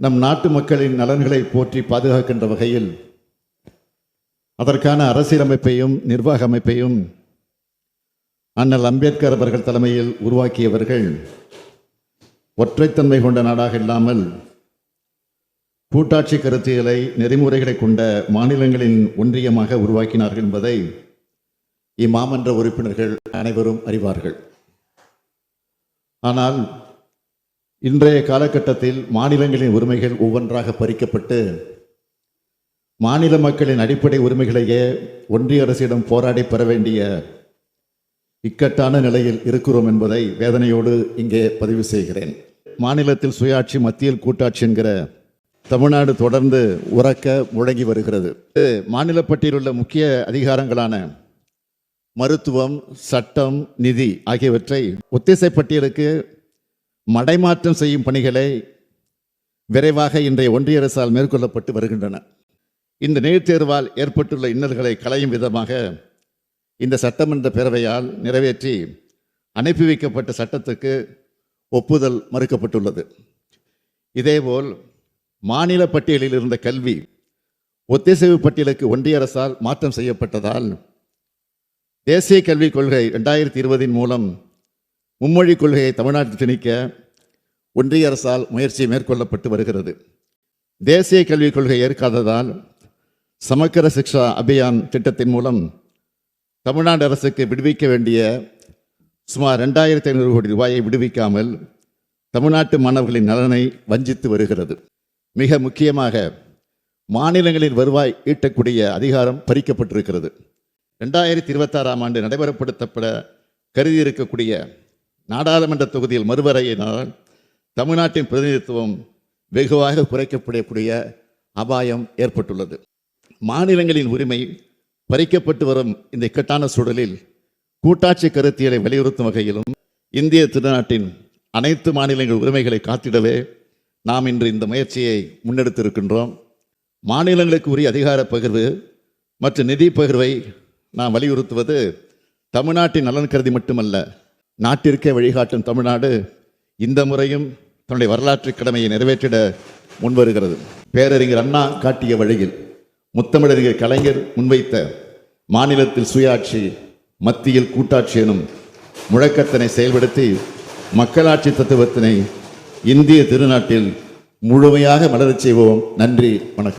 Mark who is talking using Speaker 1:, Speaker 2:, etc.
Speaker 1: நம் நாட்டு மக்களின் நலன்களை போற்றி பாதுகாக்கின்ற வகையில் அதற்கான அரசியலமைப்பையும் நிர்வாக அமைப்பையும் அண்ணல் அம்பேத்கர் அவர்கள் தலைமையில் உருவாக்கியவர்கள் ஒற்றைத்தன்மை கொண்ட நாடாக இல்லாமல் கூட்டாட்சி கருத்தியலை நெறிமுறைகளை கொண்ட மாநிலங்களின் ஒன்றியமாக உருவாக்கினார்கள் என்பதை இம்மாமன்ற உறுப்பினர்கள் அனைவரும் அறிவார்கள். ஆனால் இன்றைய காலகட்டத்தில் மாநிலங்களின் உரிமைகள் ஒவ்வொன்றாக பறிக்கப்பட்டு மாநில மக்களின் அடிப்படை உரிமைகளையே ஒன்றிய அரசிடம் போராடி பெற வேண்டிய இக்கட்டான நிலையில் இருக்கிறோம் என்பதை வேதனையோடு இங்கே பதிவு செய்கிறேன். மாநிலத்தில் சுயாட்சி மத்தியில் கூட்டாட்சி என்கிற தமிழ்நாடு தொடர்ந்து உறக்க முழங்கி வருகிறது. மாநில பட்டியலுள்ள முக்கிய அதிகாரங்களான மருத்துவம் சட்டம் நிதி ஆகியவற்றை ஒத்திசை பட்டியலுக்கு மடைமாற்றம் செய்யும் பணிகளை விரைவாக இன்றைய ஒன்றிய அரசால் மேற்கொள்ளப்பட்டு வருகின்றன. இந்த நீட் தேர்வால் ஏற்பட்டுள்ள இன்னல்களை களையும் விதமாக இந்த சட்டமன்ற பேரவையால் நிறைவேற்றி அனுப்பி வைக்கப்பட்ட சட்டத்துக்கு ஒப்புதல் மறுக்கப்பட்டுள்ளது. இதேபோல் மாநில பட்டியலில் இருந்த கல்வி ஒத்திசைவு பட்டியலுக்கு ஒன்றிய அரசால் மாற்றம் செய்யப்பட்டதால் தேசிய கல்விக் கொள்கை ரெண்டாயிரத்தி இருபதின் மூலம் மும்மொழி கொள்கையை தமிழ்நாட்டில் திணிக்க ஒன்றிய அரசால் முயற்சி மேற்கொள்ளப்பட்டு வருகிறது. தேசிய கல்விக் கொள்கை ஏற்காததால் சமக்கர சிக்ஷா அபியான் திட்டத்தின் மூலம் தமிழ்நாடு அரசுக்கு விடுவிக்க வேண்டிய சுமார் ரெண்டாயிரத்தி ஐநூறு கோடி ரூபாயை விடுவிக்காமல் தமிழ்நாட்டு மாணவர்களின் நலனை வஞ்சித்து வருகிறது. மிக முக்கியமாக மாநிலங்களின் வருவாய் ஈட்டக்கூடிய அதிகாரம் பறிக்கப்பட்டிருக்கிறது. ரெண்டாயிரத்தி இருபத்தாறாம் ஆண்டு நடைமுறைப்படுத்தப்பட கருதி இருக்கக்கூடிய நாடாளுமன்ற தொகுதியில் மறுவரையினால் தமிழ்நாட்டின் பிரதிநிதித்துவம் வெகுவாக குறைக்கப்படக்கூடிய அபாயம் ஏற்பட்டுள்ளது. மாநிலங்களின் உரிமை பறிக்கப்பட்டு வரும் இந்த இக்கட்டான சூழலில் கூட்டாட்சி கருத்தியலை வலியுறுத்தும் வகையிலும் இந்திய திருநாட்டின் அனைத்து மாநிலங்கள் உரிமைகளை காத்திடவே நாம் இன்று இந்த முயற்சியை முன்னெடுத்திருக்கின்றோம். மாநிலங்களுக்கு உரிய அதிகார பகிர்வு மற்றும் நிதி பகிர்வை நாம் வலியுறுத்துவது தமிழ்நாட்டின் நலன் கருதி மட்டுமல்ல நாட்டிற்கே வழிகாட்டும் தமிழ்நாடு இந்த முறையும் தன்னுடைய வரலாற்று கடமையை நிறைவேற்றிட முன்வருகிறது. பேரறிஞர் அண்ணா காட்டிய வழியில் முத்தமிழறிஞர் கலைஞர் முன்வைத்த மாநிலத்தில் சுயாட்சி மத்தியில் கூட்டாட்சி எனும் முழக்கத்தினை செயல்படுத்தி மக்களாட்சி தத்துவத்தினை இந்திய திருநாட்டில் முழுமையாக மலரச் செய்வோம். நன்றி வணக்கம்.